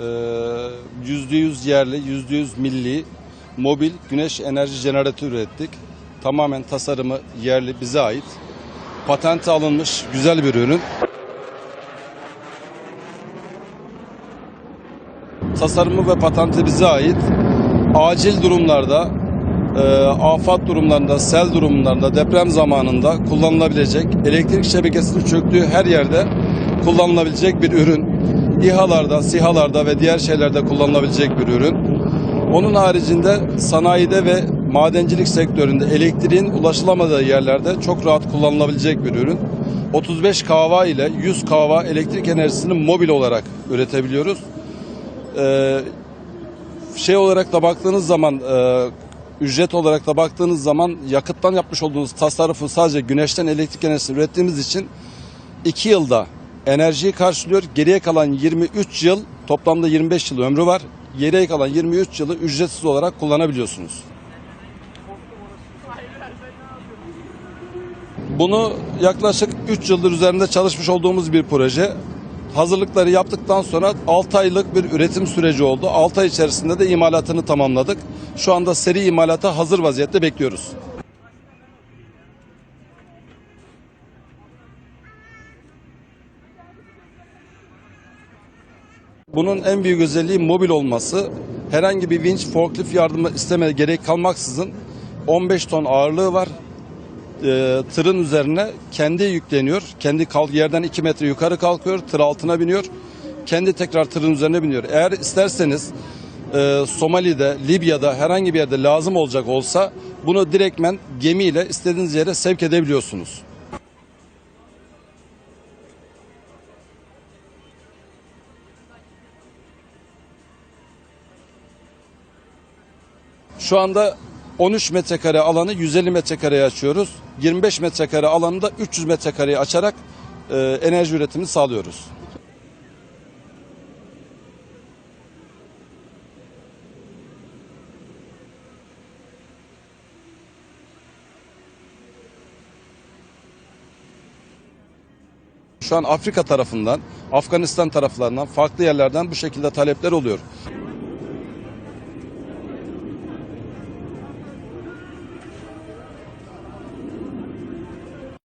Ee, %100 yerli, %100 milli mobil güneş enerji jeneratörü ürettik. Tamamen tasarımı yerli, bize ait. Patente alınmış güzel bir ürün. Tasarımı ve patenti bize ait. Acil durumlarda, e, afat durumlarında, sel durumlarında, deprem zamanında kullanılabilecek, elektrik şebekesinin çöktüğü her yerde kullanılabilecek bir ürün. İHA'larda, SİHA'larda ve diğer şeylerde kullanılabilecek bir ürün. Onun haricinde sanayide ve madencilik sektöründe elektriğin ulaşılamadığı yerlerde çok rahat kullanılabilecek bir ürün. 35 kahva ile 100 kahva elektrik enerjisini mobil olarak üretebiliyoruz. Ee, şey olarak da baktığınız zaman e, ücret olarak da baktığınız zaman yakıttan yapmış olduğunuz tasarrufu sadece güneşten elektrik enerjisini ürettiğimiz için 2 yılda enerjiyi karşılıyor. Geriye kalan 23 yıl toplamda 25 yıl ömrü var. Geriye kalan 23 yılı ücretsiz olarak kullanabiliyorsunuz. Bunu yaklaşık 3 yıldır üzerinde çalışmış olduğumuz bir proje. Hazırlıkları yaptıktan sonra 6 aylık bir üretim süreci oldu. 6 ay içerisinde de imalatını tamamladık. Şu anda seri imalata hazır vaziyette bekliyoruz. Bunun en büyük özelliği mobil olması. Herhangi bir vinç, forklift yardımı isteme gerek kalmaksızın 15 ton ağırlığı var. Ee, tırın üzerine kendi yükleniyor. Kendi kalk yerden 2 metre yukarı kalkıyor. Tır altına biniyor. Kendi tekrar tırın üzerine biniyor. Eğer isterseniz e, Somali'de, Libya'da herhangi bir yerde lazım olacak olsa bunu direktmen gemiyle istediğiniz yere sevk edebiliyorsunuz. Şu anda 13 metrekare alanı 150 metrekareye açıyoruz. 25 metrekare alanı da 300 metrekareye açarak e, enerji üretimini sağlıyoruz. Şu an Afrika tarafından, Afganistan taraflarından, farklı yerlerden bu şekilde talepler oluyor.